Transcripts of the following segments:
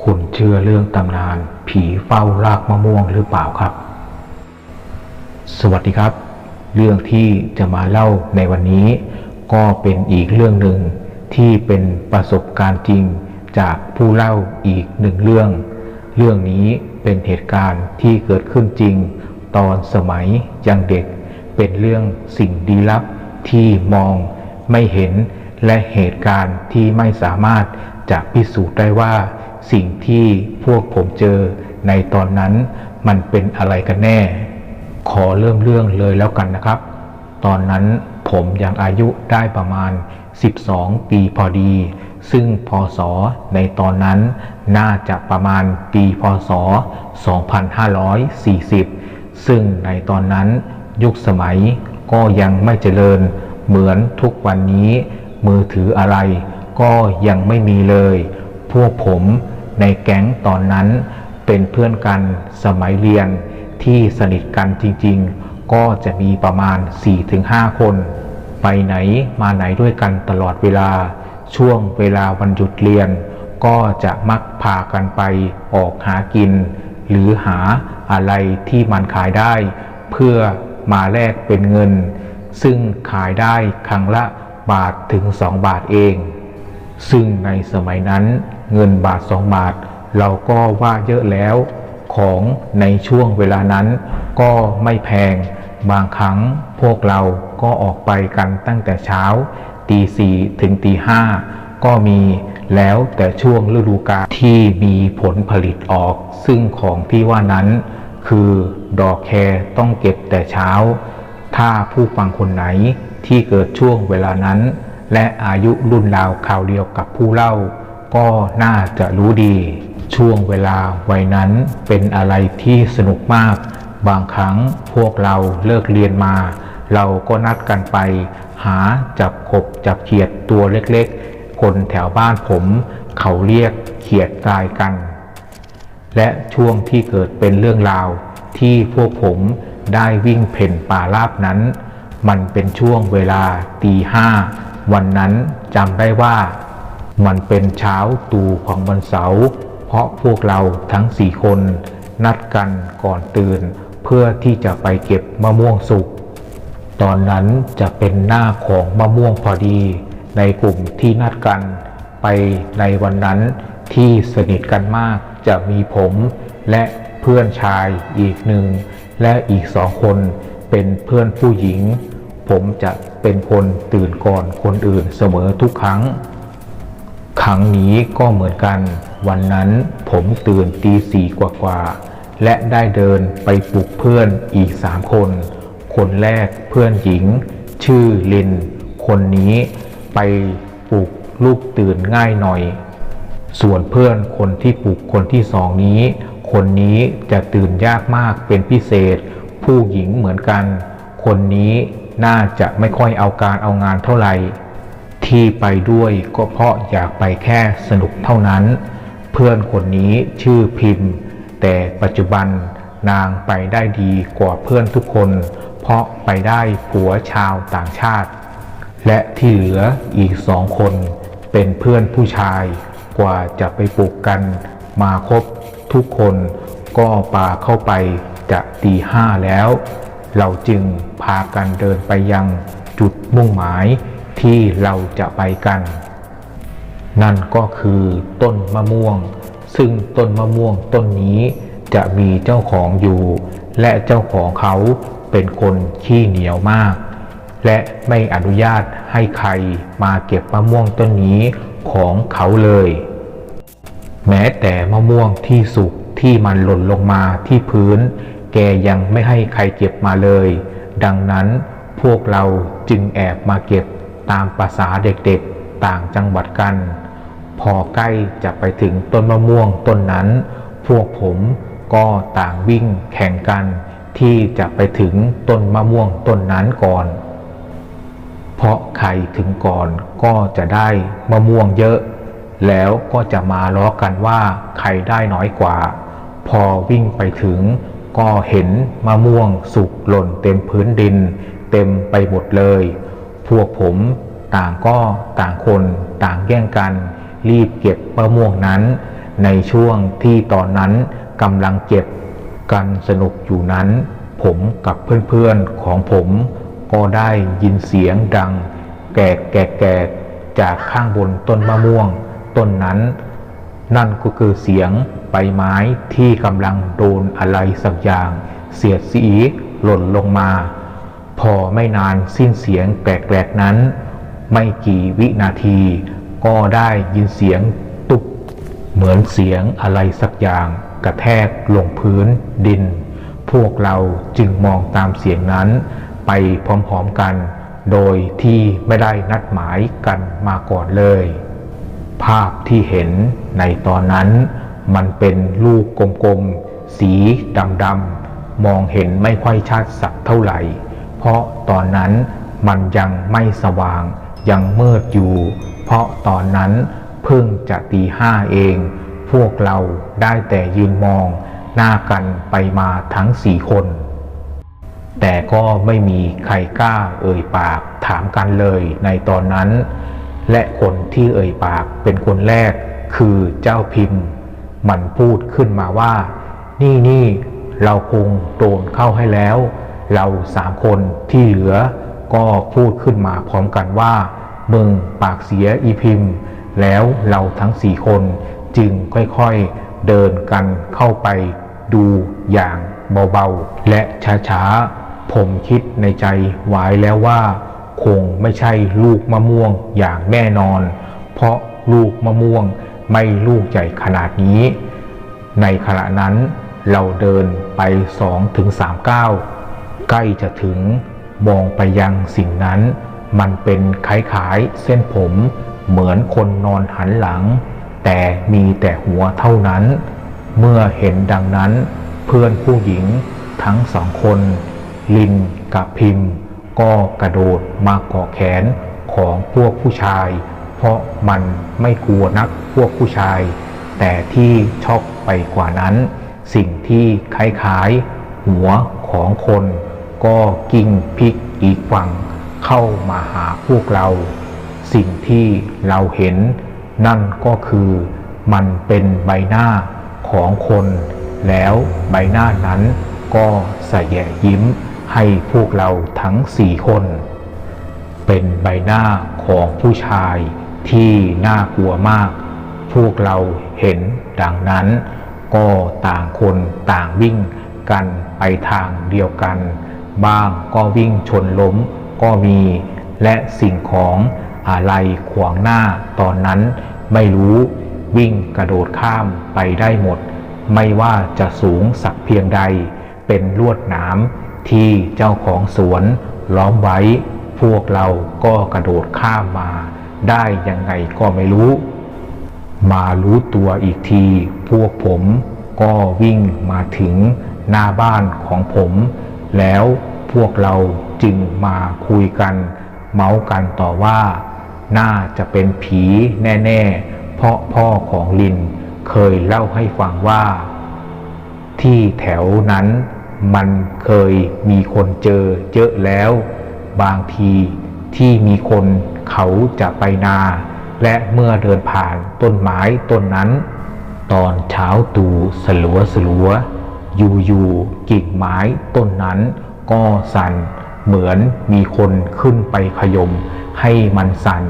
คุณเชื่อเรื่องตำนานผีเฝ้ารากมะม่วงหรือเปล่าครับ สวัสดีครับ เรื่องที่จะมาเล่าในวันนี้ ก็เป็นอีกเรื่องหนึ่งที่เป็นประสบการณ์จริงจากผู้เล่าอีกหนึ่งเรื่อง เรื่องนี้เป็นเหตุการณ์ที่เกิดขึ้นจริง ตอนสมัยยังเด็ก เป็นเรื่องสิ่งดีลับที่มองไม่เห็นและเหตุการณ์ที่ไม่สามารถจะพิสูจน์ได้ว่า สิ่งที่พวกผมเจอในตอนนั้นมันเป็นอะไรกันแน่ ขอเริ่มเรื่องเลยแล้วกันนะครับ ตอนนั้นผมยังอายุได้ประมาณ 12 ปีพอดี ซึ่งพศในตอนนั้นน่าจะประมาณปีพศ 2540 ซึ่งในตอนนั้นยุคสมัยก็ยังไม่เจริญเหมือนทุกวันนี้ มือถืออะไรก็ยังไม่มีเลย พวกผม ในแก๊งตอนนั้นเป็นเพื่อนกันสมัยเรียนที่สนิทกันจริงๆ ก็จะมีประมาณ 4-5 คน ไปไหนมาไหนด้วยกันตลอดเวลา ช่วงเวลาวันหยุดเรียน ก็จะมักพากันไปออกหากิน หรือหาอะไรที่มันขายได้ เพื่อมาแลกเป็นเงิน ซึ่งขายได้ครั้งละบาทถึง 2 บาทเอง ซึ่งในสมัยนั้น เงินบาทสองบาท เราก็ว่าเยอะแล้ว ของในช่วงเวลานั้นก็ไม่แพง บางครั้งพวกเราก็ออกไปกันตั้งแต่เช้า ตีสี่ถึงตีห้าก็มีแล้วแต่ช่วงฤดูกาลที่มีผลผลิตออก ซึ่งของที่ว่านั้น คือดอกแครต้องเก็บแต่เช้า ถ้าผู้ฟังคนไหนที่เกิดช่วงเวลานั้น และอายุรุ่นราวคราวเดียวกับผู้เล่า ก็น่าจะรู้ดี ช่วงเวลาวัยนั้นเป็นอะไรที่สนุกมาก บางครั้งพวกเราเลิกเรียนมา เราก็นัดกันไป หาจับกบจับเขียดตัวเล็กๆ คนแถวบ้านผม เขาเรียกเขียดกายกัน และช่วงที่เกิดเป็นเรื่องราวที่พวกผมได้วิ่งเพ่นป่าราบนั้น มันเป็นช่วงเวลาตีห้าวันนั้นจำได้ว่า มันเป็นเช้าตู่ของวันเสาร์เพราะพวกเราทั้งสี่คน นัดกันก่อนตื่น เพื่อที่จะไปเก็บมะม่วงสุก ตอนนั้นจะเป็นหน้าของมะม่วงพอดี ในกลุ่มที่นัดกัน ไปในวันนั้นที่สนิทกันมากจะมีผมและเพื่อนชายอีกหนึ่ง และอีกสองคนเป็นเพื่อนผู้หญิง ผมจะเป็นคนตื่นก่อนคนอื่นเสมอทุกครั้ง ครั้งนี้ก็เหมือนกัน วันนั้นผมตื่นตีสี่กว่าๆ และได้เดินไปปลุกเพื่อนอีกสามคน คนแรกเพื่อนหญิง ชื่อลิน คนนี้ไปปลุกลูกตื่นง่ายหน่อย ส่วนเพื่อนคนที่ปลุกคนที่สองนี้ คนนี้จะตื่นยากมากเป็นพิเศษ ผู้หญิงเหมือนกัน คนนี้น่าจะไม่ค่อยเอาการเอางานเท่าไหร่ ที่ไปด้วยก็เพราะอยากไปแค่สนุกเท่านั้น เพื่อนคนนี้ชื่อพิมพ์ แต่ปัจจุบันนางไปได้ดีกว่าเพื่อนทุกคน เพราะไปได้ผัวชาวต่างชาติ และที่เหลืออีกสองคนเป็นเพื่อนผู้ชาย กว่าจะไปปลูกกันมาครบทุกคนก็ปาเข้าไปจะตีห้าแล้ว เราจึงพากันเดินไปยังจุดมุ่งหมาย ที่เราจะไปกัน นั่นก็คือต้นมะม่วง ซึ่งต้นมะม่วงต้นนี้จะมีเจ้าของอยู่ และเจ้าของเขาเป็นคนขี้เหนียวมาก และไม่อนุญาตให้ใครมาเก็บมะม่วงต้นนี้ของเขาเลย แม้แต่มะม่วงที่สุกที่มันหล่นลงมาที่พื้น แกยังไม่ให้ใครเก็บมาเลย ดังนั้นพวกเราจึงแอบมาเก็บ ตามภาษาเด็กๆต่างจังหวัดกัน พอใกล้จะไปถึงต้นมะม่วงต้นนั้น พวกผมก็ต่างวิ่งแข่งกัน ที่จะไปถึงต้นมะม่วงต้นนั้นก่อน เพราะใครถึงก่อนก็จะได้มะม่วงเยอะ แล้วก็จะมาล้อกันว่าใครได้น้อยกว่า พอวิ่งไปถึงก็เห็นมะม่วงสุกหล่นเต็มพื้นดิน เต็มไปหมดเลย พวกผมต่างก็ต่างคนต่างแย่งกัน รีบเก็บมะม่วงนั้น ในช่วงที่ตอนนั้นกำลังเจ็บกันสนุกอยู่นั้น ผมกับเพื่อนๆของผม ก็ได้ยินเสียงดัง แกกแกกแกกจากข้างบนต้นมะม่วง ต้นนั้น นั่นก็คือเสียงใบไม้ที่กำลังโดนอะไรสักอย่าง เสียดสีหล่นลงมา พอไม่นานสิ้นเสียงแกลกๆนั้น ไม่กี่วินาที ก็ได้ยินเสียงตุบเหมือนเสียงอะไรสักอย่างกระแทกลงพื้นดิน พวกเราจึงมองตามเสียงนั้น ไปพร้อมๆกัน โดยที่ไม่ได้นัดหมายกันมาก่อนเลย ภาพที่เห็นในตอนนั้น มันเป็นลูกกลมๆ สีดำๆ มองเห็นไม่ค่อยชัดสักเท่าไหร่ เพราะตอนนั้นมันยังไม่สว่าง ยังมืดอยู่ เพราะตอนนั้นเพิ่งจะตีห้าเอง พวกเราได้แต่ยืนมอง หน้ากันไปมาทั้งสี่คน แต่ก็ไม่มีใครกล้าเอ่ยปากถามกันเลยในตอนนั้น และคนที่เอ่ยปากเป็นคนแรกคือเจ้าพิมพ์ มันพูดขึ้นมาว่า นี่นี่เราคงโดนเข้าให้แล้ว เราสามคนที่เหลือก็พูดขึ้นมาพร้อมกันว่ามึงปากเสียอีพิมพ์ แล้วเราทั้งสี่คนจึงค่อยๆเดินกันเข้าไปดูอย่างเบาๆ และช้าๆ ผมคิดในใจไว้แล้วว่า คงไม่ใช่ลูกมะม่วงอย่างแน่นอน เพราะลูกมะม่วงไม่ลูกใหญ่ขนาดนี้ ในขณะนั้นเราเดินไปสองถึงสามก้าว ใกล้จะถึงมองไปยังสิ่งนั้น มันเป็นคล้ายๆเส้นผมเหมือนคนนอนหันหลัง แต่มีแต่หัวเท่านั้น เมื่อเห็นดังนั้นเพื่อนผู้หญิงทั้งสองคน ลินกับพิมพ์ ก็กระโดดมาเกาะแขนของพวกผู้ชาย เพราะมันไม่กลัวนักพวกผู้ชาย แต่ที่ช็อกไปกว่านั้น สิ่งที่คล้ายๆ หัวของคน ก็กิ้งพิกอีกฝั่งเข้ามาหาพวกเรา สิ่งที่เราเห็น นั่นก็คือมันเป็นใบหน้าของคน แล้วใบหน้านั้นก็ใส่แย่ยิ้มให้พวกเราทั้งสี่คน เป็นใบหน้าของผู้ชายที่น่ากลัวมาก พวกเราเห็นดังนั้น ก็ต่างคนต่างวิ่งกันไปทางเดียวกัน บ้างก็วิ่งชนล้มก็มี และสิ่งของอะไรขวางหน้าตอนนั้นไม่รู้วิ่งกระโดดข้ามไปได้หมด ไม่ว่าจะสูงสักเพียงใด เป็นลวดหนามที่เจ้าของสวนล้อมไว้ พวกเราก็กระโดดข้ามมาได้ยังไงก็ไม่รู้ มารู้ตัวอีกที พวกผมก็วิ่งมาถึงหน้าบ้านของผม แล้วพวกเราจึงมาคุยกัน เมาส์กันต่อว่า น่าจะเป็นผีแน่ ๆ เพราะพ่อของลินเคยเล่าให้ฟังว่า ที่แถวนั้นมันเคยมีคนเจอเยอะแล้ว บางทีที่มีคนเขาจะไปนา และเมื่อเดินผ่านต้นไม้ต้นนั้น ตอนเช้าตู่สลัวสลัว อยู่อยู่กิ่งไม้ต้นนั้นก็สั่นเหมือนมีคนขึ้นไปขยมให้มันสั่น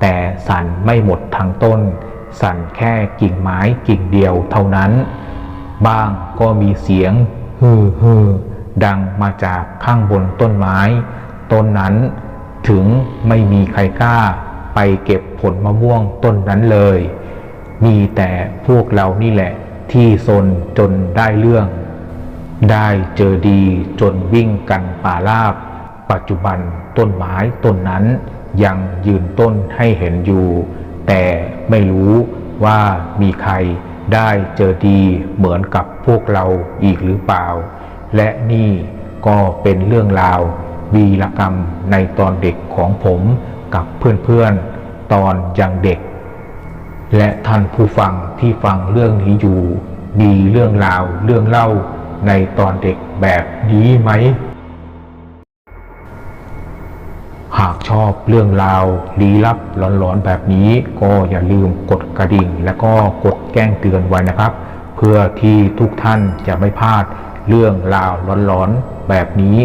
แต่สั่นไม่หมดทั้งต้น สั่นแค่กิ่งไม้กิ่งเดียวเท่านั้น บ้างก็มีเสียงฮือฮือดังมาจากข้างบนต้นไม้ ต้นนั้นถึงไม่มีใครกล้าไปเก็บผลมะม่วงต้นนั้นเลย มีแต่พวกเรานี่แหละ ที่ซนจนได้เรื่อง ได้เจอดีจนวิ่งกันป่าราบ ปัจจุบันต้นไม้ต้นนั้นยังยืนต้นให้เห็นอยู่ แต่ไม่รู้ว่ามีใครได้เจอดีเหมือนกับพวกเราอีกหรือเปล่า และนี่ก็เป็นเรื่องราววีรกรรมในตอนเด็กของผมกับเพื่อนๆตอนยังเด็ก และท่านผู้ฟังที่ฟังเรื่องนี้อยู่ มีเรื่องราวเรื่องเล่าในตอนเด็กแบบนี้ไหม หากชอบเรื่องราวลี้ลับหลอนๆแบบนี้ ก็อย่าลืมกดกระดิ่ง และก็กดแจ้งเตือนไว้นะครับ เพื่อที่ทุกท่านจะไม่พลาดเรื่องราวหลอนๆแบบนี้